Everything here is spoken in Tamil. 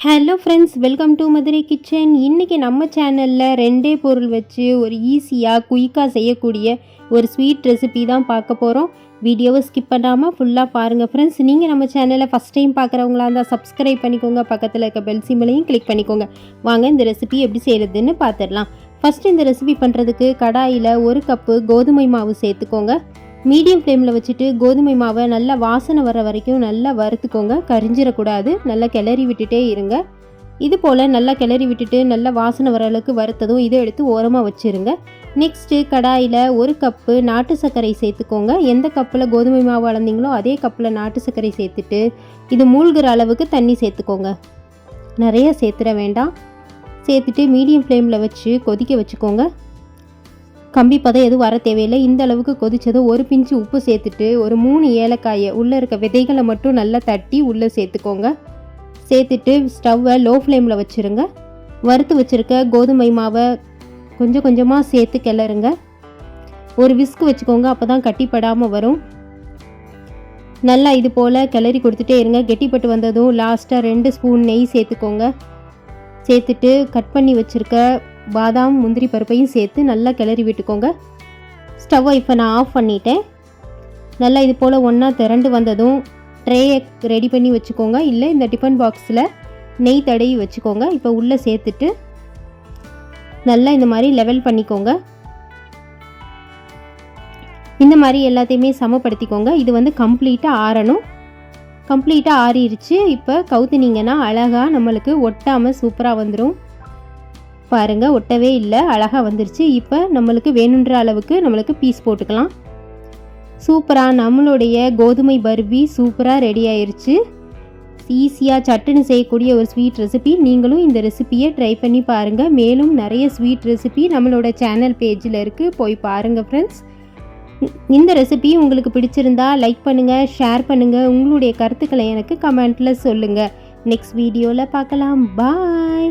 Hello friends welcome to Madurai kitchen இன்றைக்கி நம்ம சேனலில் ரெண்டே பொருள் வச்சு ஒரு ஈஸியாக குயிக்காக செய்யக்கூடிய ஒரு ஸ்வீட் ரெசிபி தான் பார்க்க போகிறோம் வீடியோவை ஸ்கிப் பண்ணாமல் ஃபுல்லாக பாருங்கள் ஃப்ரெண்ட்ஸ் நீங்கள் நம்ம சேனலை ஃபஸ்ட் டைம் பார்க்குறவங்களா இருந்தால் சப்ஸ்கிரைப் பண்ணிக்கோங்க. பக்கத்தில் இருக்க பெல் சிம்பிளையும் கிளிக் பண்ணிக்கோங்க. வாங்க இந்த ரெசிபி எப்படி செய்கிறதுன்னு பார்த்துடலாம். ஃபஸ்ட்டு இந்த ரெசிபி பண்ணுறதுக்கு கடாயில் ஒரு கப்பு கோதுமை மாவு சேர்த்துக்கோங்க. மீடியம் ஃப்ளேமில் வச்சுட்டு கோதுமை மாவை நல்லா வாசனை வர வரைக்கும் நல்லா வறுத்துக்கோங்க. கரிஞ்சிடக்கூடாது. நல்லா கிளறி விட்டுட்டே இருங்க. இது போல் நல்லா கிளறி விட்டுட்டு நல்லா வாசனை வர அளவுக்கு வறுத்ததும் இதை எடுத்து ஓரமாக வச்சுருங்க. நெக்ஸ்ட்டு கடாயில் ஒரு கப்பு நாட்டு சர்க்கரை சேர்த்துக்கோங்க. எந்த கப்பில் கோதுமை மாவு அளந்தீங்களோ அதே கப்பில் நாட்டு சர்க்கரை சேர்த்துட்டு இது மூழ்கிற அளவுக்கு தண்ணி சேர்த்துக்கோங்க. நிறைய சேர்த்துட வேண்டாம். சேர்த்துட்டு மீடியம் ஃப்ளேமில் வச்சு கொதிக்க வச்சுக்கோங்க. கம்பி பதம் எதுவும் வர தேவையில்லை. இந்த அளவுக்கு கொதித்ததும் ஒரு பிஞ்சு உப்பு சேர்த்துட்டு ஒரு மூணு ஏலக்காயை உள்ளே இருக்க விதைகளை மட்டும் நல்லா தட்டி உள்ளே சேர்த்துக்கோங்க. சேர்த்துட்டு ஸ்டவ்வை லோ ஃப்ளேமில் வச்சுருங்க. வறுத்து வச்சுருக்க கோதுமை மாவை கொஞ்சம் கொஞ்சமாக சேர்த்து கிளறுங்க. ஒரு விஸ்க் வச்சுக்கோங்க அப்போ தான் கட்டிப்படாமல் வரும். நல்லா இது போல் கிளறி கொடுத்துட்டே இருங்க. கெட்டிப்பட்டு வந்ததும் லாஸ்ட்டாக ரெண்டு ஸ்பூன் நெய் சேர்த்துக்கோங்க. சேர்த்துட்டு கட் பண்ணி வச்சுருக்க பாதாம் முந்திரி பருப்பையும் சேர்த்து நல்லா கிளறி விட்டுக்கோங்க. ஸ்டவ்வை இப்போ நான் ஆஃப் பண்ணிட்டேன். நல்லா இது போல் ஒன்றா திரண்டு வந்ததும் ட்ரேயை ரெடி பண்ணி வச்சுக்கோங்க. இல்லை இந்த டிஃபன் பாக்ஸில் நெய் தடவி வச்சுக்கோங்க. இப்போ உள்ளே சேர்த்துட்டு நல்லா இந்த மாதிரி லெவல் பண்ணிக்கோங்க. இந்த மாதிரி எல்லாத்தையுமே சமப்படுத்திக்கோங்க. இது வந்து கம்ப்ளீட்டாக ஆறணும். கம்ப்ளீட்டாக ஆறிடுச்சு இப்போ கவுத்துனீங்கன்னா அழகாக நம்மளுக்கு ஒட்டாமல் சூப்பராக வந்துடும் பாருங்கள் ஒட்டவே இல்லை அழகாக வந்துருச்சு. இப்போ நம்மளுக்கு வேணுன்ற அளவுக்கு நம்மளுக்கு பீஸ் போட்டுக்கலாம். சூப்பராக நம்மளுடைய கோதுமை பர்பி சூப்பராக ரெடி ஆயிடுச்சு ஈஸியாக சட்டுன்னு செய்யக்கூடிய ஒரு ஸ்வீட் ரெசிபி நீங்களும் இந்த ரெசிப்பியை ட்ரை பண்ணி பாருங்கள் மேலும் நிறைய ஸ்வீட் ரெசிபி நம்மளோட சேனல் பேஜில் இருக்குது போய் பாருங்கள் ஃப்ரெண்ட்ஸ் இந்த ரெசிபி உங்களுக்கு பிடிச்சிருந்தா லைக் பண்ணுங்கள் ஷேர் பண்ணுங்கள் உங்களுடைய கருத்துக்களை எனக்கு கமெண்ட்டில் சொல்லுங்கள் நெக்ஸ்ட் வீடியோவில் பார்க்கலாம். பாய்